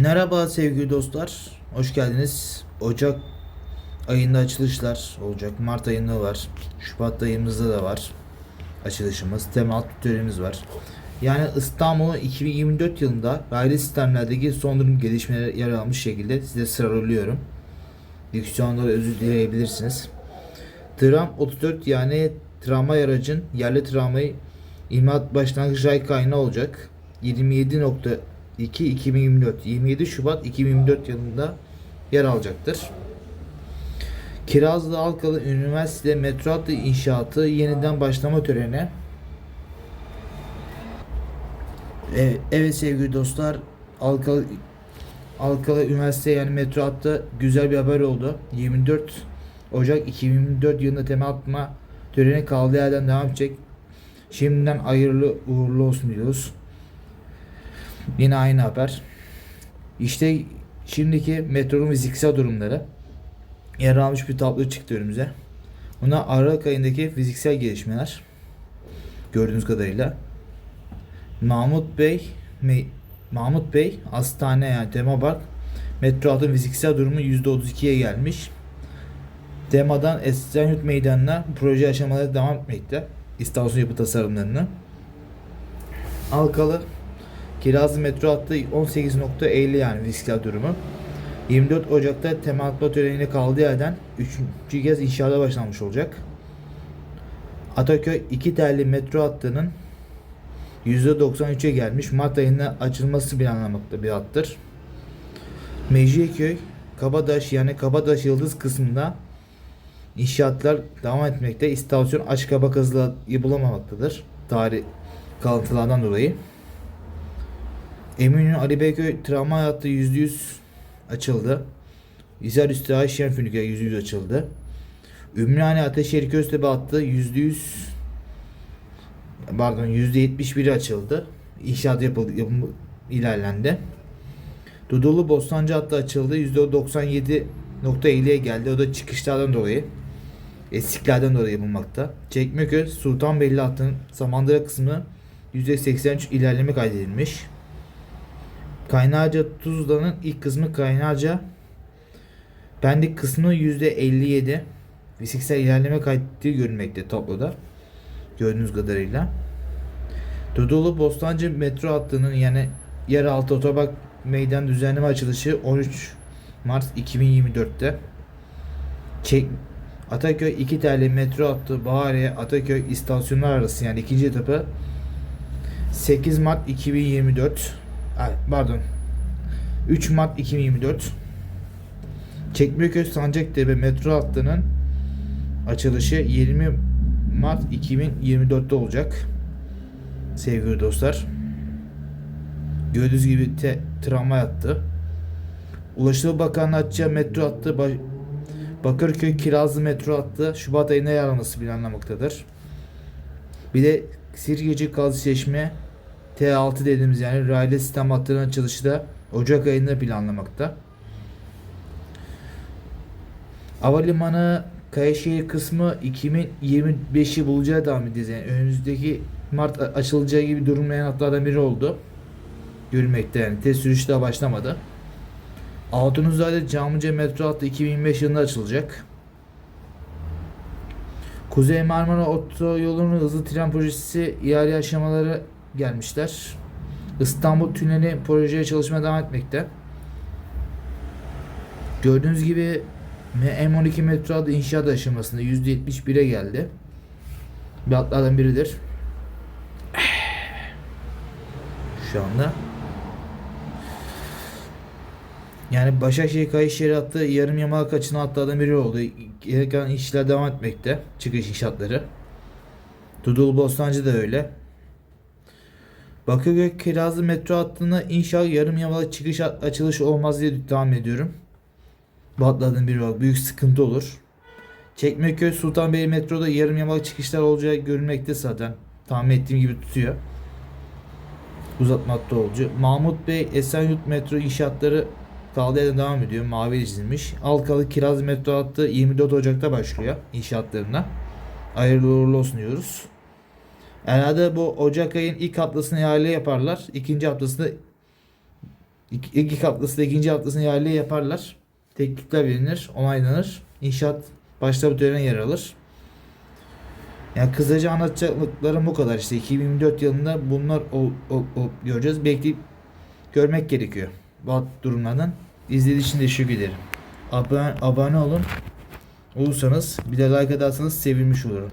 Merhaba sevgili dostlar. Hoş geldiniz. Ocak ayında açılışlar olacak. Mart ayında var. Şubat ayımızda da var. Açılışımız. Temel törenimiz var. Yani İstanbul'u 2024 yılında raylı sistemlerdeki son durum gelişmeleri yer almış şekilde size sıralıyorum. Diksiyonları özür dileyebilirsiniz. Tram 34 yani tramvay aracın yerli tramvayı imalat başlangıç ray kaynağı olacak. 27.2 2024 27 Şubat 2024 yılında yer alacaktır. Kirazlı Halkalı Üniversite metro hattı inşaatı yeniden başlama töreni. E, evet sevgili dostlar Halkalı Halkalı Üniversite yani metro hattı güzel bir haber oldu. 24 Ocak 2024 yılında temel atma töreni kaldığı yerden devam edecek. Şimdiden hayırlı uğurlu olsun diyoruz. Yine aynı haber. İşte şimdiki metronun fiziksel durumları yer almış bir tablo çıktı önümüze. Buna Aralık ayındaki fiziksel gelişmeler gördüğünüz kadarıyla Mahmut Bey Me- Mahmut Bey hastane yani tema park metro hattının fiziksel durumu %32'ye gelmiş. Temadan Esenyurt Meydanı'na proje aşamaları devam etmekte. İstasyon yapı tasarımlarını. Halkalı Kirazlı metro hattı 18.50 yani fiziksel durumu. 24 Ocak'ta temel atma kaldığı yerden 3. kez inşaata başlanmış olacak. Ataköy 2 telli metro hattının %93'e gelmiş. Mart ayında açılması planlanmakta bir hattır. Mecidiyeköy, Kabadaş yani Kabadaş Yıldız kısmında inşaatlar devam etmekte. İstasyon açık hava hızla yapılamamaktadır. Tarih kalıntılardan dolayı. Eminönü Ali Beyköy tramvay hattı %100 açıldı. İzar Üstü Ayşen Fünük'e %100 açıldı. Ümraniye Ateşehir Köztepe hattı %100 pardon %71 açıldı. İnşaat yapıldı, yapımı ilerlendi. Dudullu Bostancı hattı açıldı. %97.50'ye geldi. O da çıkışlardan dolayı. Eksiklerden dolayı yapılmakta. Çekmeköy Sultanbeyli hattının Samandıra kısmı %83 ilerleme kaydedilmiş. Kaynarca Tuzla'nın ilk kısmı Kaynarca Pendik kısmı %57 fiziksel ilerleme kaydettiği görülmekte tabloda. Gördüğünüz kadarıyla. Dodolu Bostancı metro hattının yani yeraltı otobank meydan düzenleme açılışı 13 Mart 2024'te. Çek Ataköy 2 tane metro hattı Bahariye Ataköy istasyonlar arası yani ikinci etapı 8 Mart 2024 Ay, pardon 3 Mart 2024 Çekmeköy Sancaktepe metro hattının açılışı 20 Mart 2024'te olacak. Sevgili dostlar. Gördüğünüz gibi te, tramvay hattı. Ulaştırma Bakanlığı açacağı metro hattı Ba- Bakırköy Kirazlı metro hattı Şubat ayında yer alması planlamaktadır. Bir de Sirgeci Gazi Çeşme T6 dediğimiz yani raylı sistem hattının açılışı da Ocak ayında planlamakta. Havalimanı Kayaşehir kısmı 2025'i bulacağı devam edeceğiz. Yani önümüzdeki Mart açılacağı gibi durumlayan hatlardan biri oldu. Görülmekte yani. Test sürüşü daha başlamadı. Altunuzade Camlıca metro hattı 2025 yılında açılacak. Kuzey Marmara Otoyolu'nun hızlı tren projesi ihale aşamaları gelmişler. İstanbul Tüneli projeye çalışmaya devam etmekte. Gördüğünüz gibi M12 metro adı inşaat aşamasında %71'e geldi. Bir hatlardan biridir. Şu anda. Yani Başakşehir Kayışehir hattı yarım yamalak açılan hatlardan biri oldu. Gereken işler devam etmekte. Çıkış inşaatları. Dudul Bostancı da öyle. Bakırköy Kirazlı metro hattına inşaat yarım yamalak çıkış açılış olmaz diye devam ediyorum. Bu hatlardan biri olarak büyük sıkıntı olur. Çekmeköy Sultanbeyli metroda yarım yamalak çıkışlar olacağı görülmekte zaten. Tahmin ettiğim gibi tutuyor. Uzatma hattı olacak. Mahmut Bey Esenyurt metro inşaatları kaldığı yerden devam ediyor. Mavi çizilmiş. Alkalı Kiraz metro hattı 24 Ocak'ta başlıyor inşaatlarına. Hayırlı uğurlu olsun diyoruz. Herhalde bu Ocak ayın ilk haftasını ihale yaparlar. İkinci haftasında İlk, ilk haftasında ikinci haftasında ihaleye yaparlar. Teklifler verilir, onaylanır. İnşaat başta bu törene yer alır. Yani kısaca anlatacaklarım bu kadar işte 2024 yılında bunlar o, o, o göreceğiz. Bekleyip görmek gerekiyor. Bu durumlardan. İzlediğiniz için teşekkür ederim. Abone, abone olun. Olursanız bir de like atarsanız sevinmiş olurum.